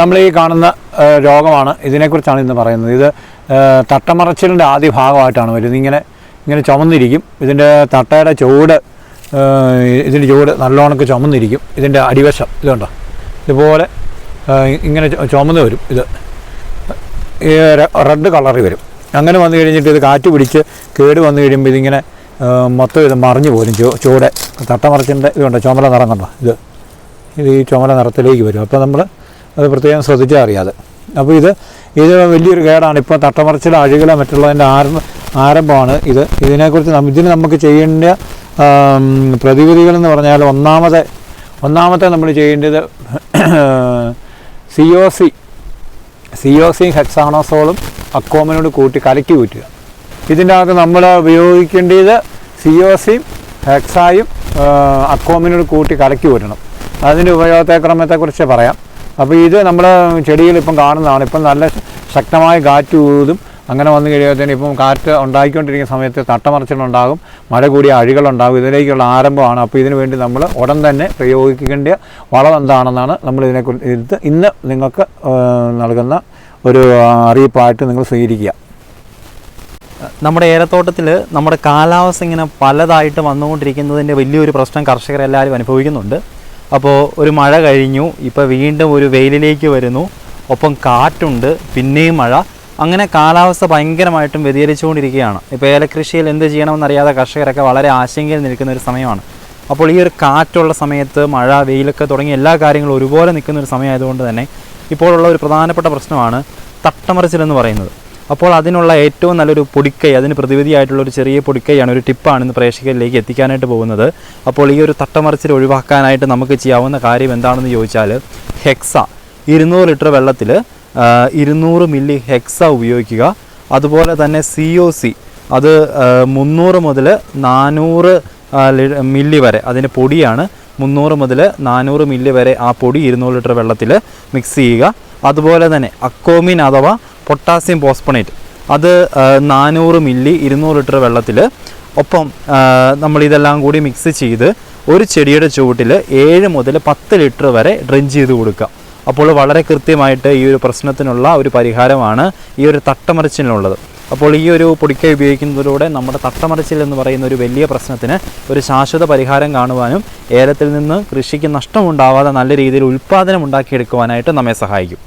നമ്മൾ ഈ കാണുന്ന രോഗമാണ് ഇതിനെക്കുറിച്ചാണ് ഇന്ന് പറയുന്നത്. ഇത് തട്ടമറച്ചിലിന്റെ ആദ്യ ഭാഗമായിട്ടാണ് വരുന്നത്. ഇങ്ങനെ ഇങ്ങനെ ചുമന്നിരിക്കും. ഇതിന്റെ തട്ടയുടെ ചുവട് ഇതിന്റെ ചുവട് നല്ലോണക്ക് ചുമന്നിരിക്കും. ഇതിന്റെ അടിവശം ഇതുണ്ടോ ഇതുപോലെ ഇങ്ങനെ ചുമന്ന് വരും ഇത്. റെഡ് കളറിൽ വരും. അങ്ങനെ വന്നു കഴിഞ്ഞിട്ട് ഇത് കാറ്റ് പിടിച്ച് കേട് വന്നു കഴിയുമ്പോൾ ഇതിങ്ങനെ മൊത്തം ഇത് മറിഞ്ഞു പോലും ചൂടെ തട്ടമറച്ചിന്റെ ഇതുണ്ട് ചുമല നിറം ഇത് ഇത് ഈ ചുമല നിറത്തിലേക്ക് വരും. അപ്പോൾ നമ്മൾ അത് പ്രത്യേകം ശ്രദ്ധിച്ചാൽ അറിയാതെ. അപ്പോൾ ഇത് ഇത് വലിയൊരു കേടാണ്. ഇപ്പോൾ തട്ടമറച്ചിൽ അഴുകല മറ്റുള്ളതിന്റെ ആരംഭ ആരംഭമാണ് ഇത്. ഇതിനെക്കുറിച്ച് ഇതിന് നമുക്ക് ചെയ്യേണ്ട പ്രതിവിധികളെന്ന് പറഞ്ഞാൽ ഒന്നാമത്തെ ഒന്നാമത്തെ നമ്മൾ ചെയ്യേണ്ടത് C O C C O C ഹെക്സാണോസോളും അക്കോമിനോട് കൂട്ടി കലക്കി കൂറ്റുക ഇതിന്റെ അകത്ത് നമ്മൾ ഉപയോഗിക്കേണ്ടത് സി ഒ സിയും ഹെക്സായും അക്കോമിനോട് കൂട്ടി കലക്കി കൂറ്റണം അതിന്റെ ഉപയോഗത്തെ ക്രമത്തെക്കുറിച്ച് പറയാം. അപ്പോൾ ഇത് നമ്മൾ ചെടിയിൽ ഇപ്പം കാണുന്നതാണ്. ഇപ്പം നല്ല ശക്തമായ കാറ്റ് ഊതും. അങ്ങനെ വന്നു കഴിയുമ്പോഴത്തേന് ഇപ്പം കാറ്റ് ഉണ്ടായിക്കൊണ്ടിരിക്കുന്ന സമയത്ത് തട്ടമറച്ചിലുണ്ടാകും മഴ കൂടിയ അഴികളുണ്ടാകും ഇതിലേക്കുള്ള ആരംഭമാണ്. അപ്പോൾ ഇതിനു വേണ്ടി നമ്മൾ ഉടൻ തന്നെ പ്രയോഗിക്കേണ്ട വളം എന്താണെന്നാണ് നമ്മൾ ഇതിനെക്കുറിച്ച് ഇത് ഇന്ന് നിങ്ങൾക്ക് നൽകുന്ന ഒരു അറിയിപ്പായിട്ട് നിങ്ങൾ സ്വീകരിക്കുക. നമ്മുടെ ഏലത്തോട്ടത്തിൽ നമ്മുടെ കാലാവസ്ഥ ഇങ്ങനെ പലതായിട്ട് വന്നുകൊണ്ടിരിക്കുന്നതിന്റെ വലിയൊരു പ്രശ്നം കർഷകരെല്ലാവരും അനുഭവിക്കുന്നുണ്ട്. അപ്പോൾ ഒരു മഴ കഴിഞ്ഞു ഇപ്പോൾ വീണ്ടും ഒരു വെയിലിലേക്ക് വരുന്നു. ഒപ്പം കാറ്റുണ്ട് പിന്നെയും മഴ. അങ്ങനെ കാലാവസ്ഥ ഭയങ്കരമായിട്ടും വ്യതിചലിച്ചുകൊണ്ടിരിക്കുകയാണ്. ഇപ്പോൾ ഏലകൃഷിയിൽ എന്ത് ചെയ്യണമെന്നറിയാതെ കർഷകരൊക്കെ വളരെ ആശങ്കയിൽ നിൽക്കുന്ന ഒരു സമയമാണ്. അപ്പോൾ ഈ ഒരു കാറ്റുള്ള സമയത്ത് മഴ വെയിലൊക്കെ തുടങ്ങിയ എല്ലാ കാര്യങ്ങളും ഒരുപോലെ നിൽക്കുന്ന ഒരു സമയമായതുകൊണ്ട് തന്നെ ഇപ്പോഴുള്ള ഒരു പ്രധാനപ്പെട്ട പ്രശ്നമാണ് തട്ടമറിച്ചിലെന്ന് പറയുന്നത്. അപ്പോൾ അതിനുള്ള ഏറ്റവും നല്ലൊരു പൊടിക്കൈ അതിന് പ്രതിവിധിയായിട്ടുള്ള ഒരു ചെറിയ പൊടിക്കൈയാണ് ഒരു ടിപ്പാണ് ഇന്ന് പ്രേക്ഷകരിലേക്ക് എത്തിക്കാനായിട്ട് പോകുന്നത്. അപ്പോൾ ഈ ഒരു തട്ടമറിച്ചിൽ ഒഴിവാക്കാനായിട്ട് നമുക്ക് ചെയ്യാവുന്ന കാര്യം എന്താണെന്ന് ചോദിച്ചാൽ ഹെക്സ ഇരുന്നൂറ് ലിറ്റർ വെള്ളത്തിൽ ഇരുന്നൂറ് മില്ലി ഹെക്സ ഉപയോഗിക്കുക. അതുപോലെ തന്നെ സി ഒ സി അത് മുന്നൂറ് മുതൽ നാനൂറ് മില്ലി വരെ അതിന്റെ പൊടിയാണ് മുന്നൂറ് മുതൽ നാനൂറ് മില്ലി വരെ ആ പൊടി ഇരുന്നൂറ് ലിറ്റർ വെള്ളത്തിൽ മിക്സ് ചെയ്യുക. അതുപോലെ തന്നെ അക്കോമിൻ അഥവാ പൊട്ടാസ്യം പോസ്പണേറ്റ് അത് നാനൂറ് മില്ലി ഇരുന്നൂറ് ലിറ്റർ വെള്ളത്തിൽ ഒപ്പം നമ്മൾ നമ്മളിതെല്ലാം കൂടി മിക്സ് ചെയ്ത് ഒരു ചെടിയുടെ ചുവട്ടിൽ ഏഴ് മുതൽ പത്ത് ലിറ്റർ വരെ ഡ്രെഞ്ച് ചെയ്ത് കൊടുക്കുക. അപ്പോൾ വളരെ കൃത്യമായിട്ട് ഈ ഒരു പ്രശ്നത്തിനുള്ള ഒരു പരിഹാരമാണ് ഈ ഒരു തട്ടമറിച്ചിലുള്ളത് അപ്പോൾ ഈ ഒരു പൊടിക്ക ഉപയോഗിക്കുന്നതിലൂടെ നമ്മുടെ തട്ടമറിച്ചിൽ എന്ന് പറയുന്ന ഒരു വലിയ പ്രശ്നത്തിന് ഒരു ശാശ്വത പരിഹാരം കാണുവാനും ഏലത്തിൽ നിന്ന് കൃഷിക്ക് നഷ്ടമുണ്ടാവാതെ നല്ല രീതിയിൽ ഉൽപ്പാദനം ഉണ്ടാക്കിയെടുക്കുവാനായിട്ട് നമ്മെ സഹായിക്കും.